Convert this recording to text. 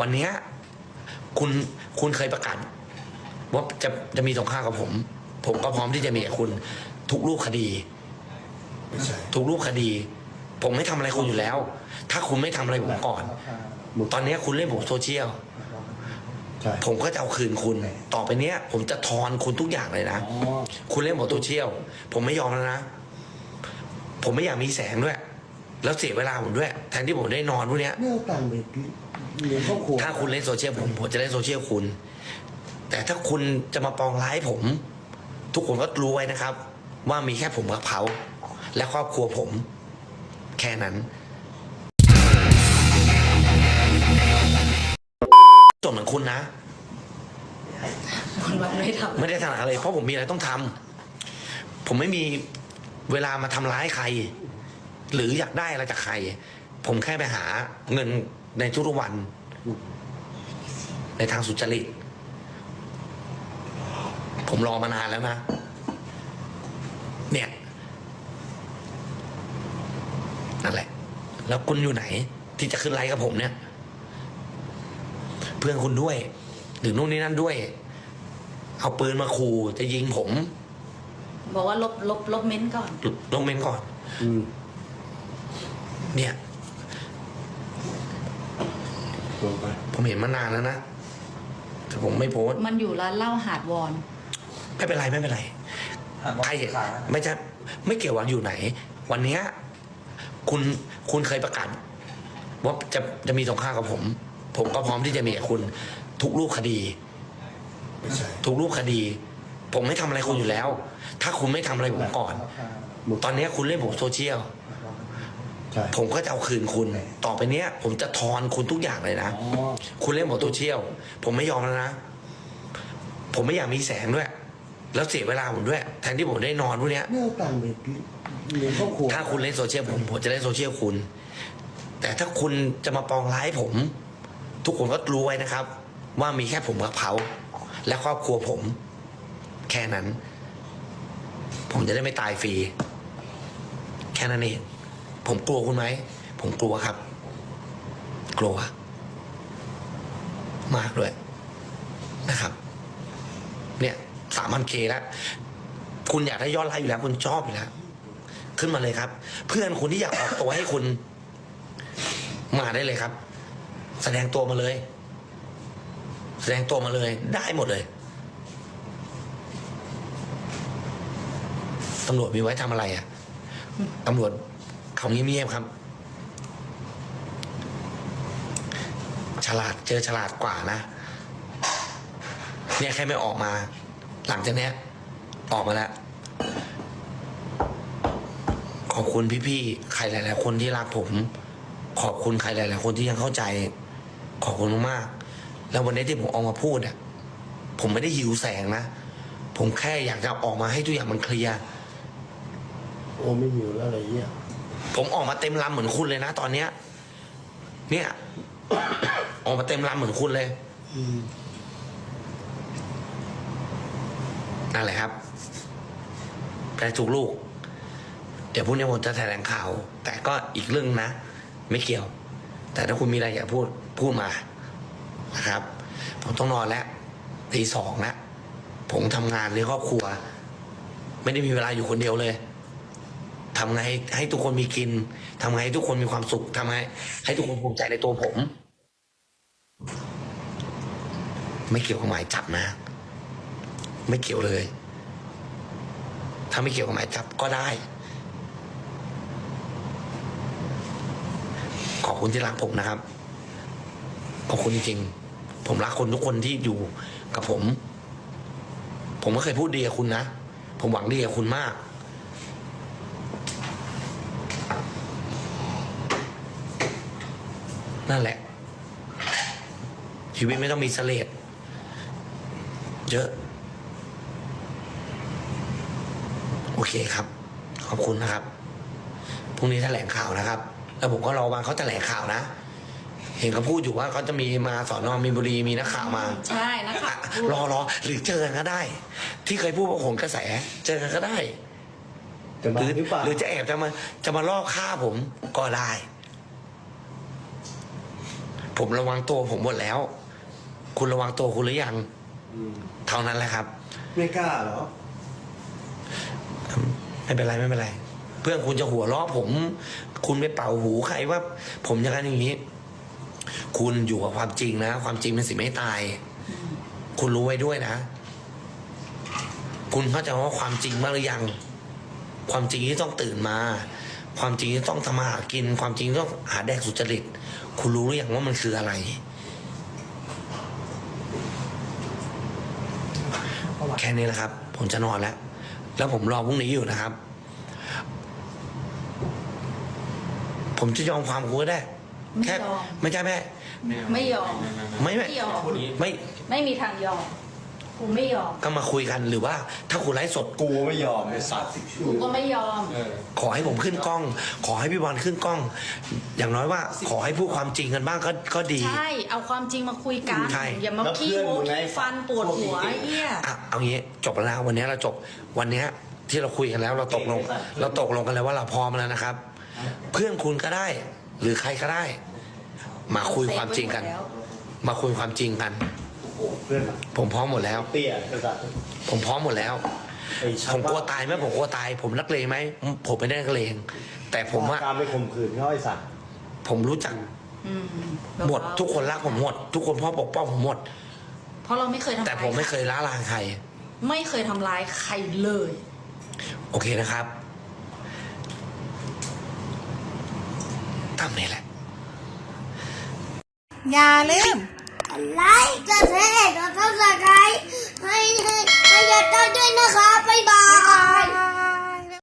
วันเนี้ยคุณคุณเคยประกาศว่าจะจะมีสงครามกับผม ผมก็พร้อมที่จะมีกับคุณ ทุกรูปคดี ไม่ใช่ทุกรูปคดี ผมไม่ทำอะไรคุณอยู่แล้ว ถ้าคุณไม่ทำอะไรผมก่อน ตอนเนี้ยคุณเล่นผมโซเชียล ใช่ผมก็จะเอาคืนคุณ ต่อไปเนี้ย ผมจะทอนคุณทุกอย่างเลยนะ อ๋อคุณเล่นผมโซเชียล ผมไม่ยอมแล้วนะ ผมไม่อยากมีแสงด้วย แล้วเสียเวลาผมด้วย แทนที่ผมได้นอนพวกเนี้ย ไม่เอาตังค์ไป เลี้ยงครอบครัวถ้าคุณเล่นโซเชียลผมผมจะเล่นโซเชียลคุณ แต่ถ้าคุณจะมาปองร้ายผม ทุกคนก็รู้ไว้นะครับ ว่ามีแค่ผมกับเขาและครอบครัวผม แค่นั้นส่วนเหมือนคุณนะ วันวันไม่ทำไม่ได้ถนัดอะไรเพราะผมมีอะไรต้องทำผมไม่มีเวลามาทำร้ายใคร หรืออยากได้อะไรจากใคร ผมแค่ไปหาเงิน ในทุกๆวัน ในทางสุจริต ผมรอมานานแล้วนะ เนี่ย นั่นแหละ แล้วคุณอยู่ไหน ที่จะขึ้นไลฟ์กับผมเนี่ย เพื่อนคุณด้วย หรือนู่นนี่นั่นด้วย เอาปืนมาขู่จะยิงผม บอกว่าลบลบลบเม้นต์ก่อน ลงเมนก่อนอืมเนี่ย ลงไปผมเห็นมานานแล้วนะแต่ผมไม่โพสต์มันอยู่ร้านเหล้าหาดวอน ไม่เป็นไรไม่เป็นไรใครเห็นไม่ใช่ไม่เกี่ยวว่าอยู่ไหน วันเนี้ยคุณคุณเคยประกาศว่าจะจะมีสงครามกับผม ผมก็พร้อมที่จะมีกับคุณ ทุกรูปคดี ไม่ใช่ทุกรูปคดี ผมไม่ทำอะไรคุณอยู่แล้ว ถ้าคุณไม่ทำอะไรผมก่อน ตอนเนี้ยคุณเล่นผมโซเชียล ใช่ผมก็จะเอาคืนคุณต่อไปเนี้ย ผมจะทอนคุณทุกอย่างเลยนะ อ๋อคุณเล่นผมโซเชียลผมไม่ยอมแล้วนะ ผมไม่อยากมีแสงด้วย แล้วเสียเวลาผมด้วย แทนที่ผมได้นอนพวกเนี้ย ไม่เอาตังค์ไปเลี้ยงครอบครัวถ้าคุณเล่นโซเชียลผมผมจะเล่นโซเชียลคุณ แต่ถ้าคุณจะมาปองร้ายผม ทุกคนก็รู้ไว้นะครับ ว่ามีแค่ผมกับเขาและครอบครัวผม แค่นั้น ผมจะได้ไม่ตายฟรี แค่นั้นเอง ผมกลัวคุณไหม ผมกลัวครับ กลัว มากด้วยนะครับ เนี่ยสามพันเคแล้ว คุณอยากได้ยอดไลค์อยู่แล้ว คุณชอบอยู่แล้ว ขึ้นมาเลยครับ เพื่อนคุณที่อยากออกตัวให้คุณ มาได้เลยครับ แสดงตัวมาเลย แสดงตัวมาเลย ได้หมดเลยตำรวจมีไว้ทำอะไรอะตำรวจ เขาเงียบๆครับ ฉลาดเจอฉลาดกว่านะ เนี่ยแค่ไม่ออกมา หลังจากเนี้ย ออกมาแล้ว ขอบคุณพี่ๆ ใครหลาย ๆ คนที่รักผม ขอบคุณใครหลาย ๆ คนที่ยังเข้าใจ ขอบคุณมากๆแล้ววันนี้ที่ผมออกมาพูดเนี่ยผมไม่ได้หิวแสงนะ ผมแค่อยากจะออกมาให้ทุกอย่างมันเคลียร์ โอ้ไม่หิวแล้วอะไรเงี้ย ผมออกมาเต็มลำเหมือนคุณเลยนะ ตอนเนี้ย เนี่ย ออกมาเต็มลำเหมือนคุณเลยนั่นแหละครับแพ้ถูกลูก เดี๋ยวพรุ่งนี้ผมจะแถลงข่าว แต่ก็อีกเรื่องนะ ไม่เกี่ยว แต่ถ้าคุณมีอะไรอยากพูดพูดมานะครับ ผมต้องนอนแล้วตีสองแล้วผมทำงานเลี้ยงครอบครัว ไม่ได้มีเวลาอยู่คนเดียวเลย ทำไงให้ให้ทุกคนมีกินทำไงให้ทุกคนมีความสุขทำไงให้ทุกคนภูมิใจในตัวผม ไม่เกี่ยวกับหมายจับนะ ไม่เกี่ยวเลย ถ้าไม่เกี่ยวกับหมายจับก็ได้ ขอบคุณที่รักผมนะครับ ขอบคุณจริงๆผมรักคนทุกคนที่อยู่กับผม ผมก็เคยพูดดีกับคุณนะ ผมหวังดีกับคุณมาก นั่นแหละ ชีวิตไม่ต้องมีเสลดเยอะ โอเคครับ ขอบคุณนะครับพรุ่งนี้แถลงข่าวนะครับ แล้วผมก็รอวันเขาแถลงข่าวนะ เห็นเขาพูดอยู่ว่าเขาจะมีมาสอนอมีนบุรีมีนักข่าวมา ใช่นะคะอะรอรอหรือเจอกันก็ได้ ที่เคยพูดว่าโหนกระแส เจอกันก็ได้จะหมารือหรือเปล่า หรือจะแอบจะมาจะมาล่อฆ่าผมก็ได้ ผผมระวังตัวผมหมดแล้ว คุณระวังตัวคุณหรือยัง อืมเท่านั้นแหละครับ ไม่กล้าเหรอ ไม่เป็นไรไม่เป็นไร เพื่อนคุณจะหัวเราะผม คุณไปเป่าหูใครว่า ผมอย่างนั้นอย่างนี้ คุณอยู่กับความจริงนะ ความจริงเป็นสิ่งไม่ตาย คุณรู้ไว้ด้วยนะ คุณเข้าใจว่าความจริงบ้างหรือยัง ความจริงที่ต้องตื่นมา ความจริงที่ต้องทำมาหากิน ความจริงที่ต้องหาแดกสุจริต คุณรู้หรือยังว่ามันคืออะไร แค่นี้แหละครับ ผมจะนอนแล้ว แล้วผมรอพรุ่งนี้อยู่นะครับ ผมจะยอมความคุณก็ได้ ไม่แค่ยอม ไม่ใช่แม่ ไม่ยอม ไม่ไม่ ไม่ยอม ไม่ ไม่มีทางยอม กูไม่ยอม ก็มาคุยกันหรือว่าถ้าคุณไลฟ์สดกูไม่ยอมไอ้สัตว์กูก็ไม่ยอมขอให้ผมขึ้นกล้อง ขอให้พี่บอลขึ้นกล้อง อย่างน้อยว่า ขอให้พูดความจริงกันบ้างก็ก็ดี ใช่ เอาความจริงมาคุยกัน ใช่ อย่ามาขี้โม้ขี้ฟันปวดหัวไอ้เหี้ย อะเอางี้จบแล้ววันนี้เราจบวันนี้ที่เราคุยกันแล้วเราตกลง เราตกลงกันแล้วว่าเราพร้อมแล้วนะครับ เพื่อนคุณก็ได้ หรือใครก็ได้ มาคุยความจริงกัน มาคุยความจริงกัน เพื่อนผมพร้อมหมดแล้ว เตี้ยไอ้สัตว์ผมพร้อมหมดแล้ว ไอ้ชัผมกลัวตายไหมผมกลัวตาย ผมนักเลงไหมผมไม่ได้นักเลง แต่ผมว่าการไปข่มขืนเขาไอ้สัตว์ผมรู้จักอืมหมดทุกคนรักผมหมด ทุกคนพ่อปกป้องผมหมด เพราะเราไม่เคยทำร้ายแต่ผมไม่เคยล้าลานใคร ไม่เคยทำร้ายใครเลย โอเคนะครับตามนี้แหละ อย่าลืม ไลค์กดแชร์กดซับสไครต์ให้ให้ให้ยายต้อยด้วยนะคะบ๊ายบาย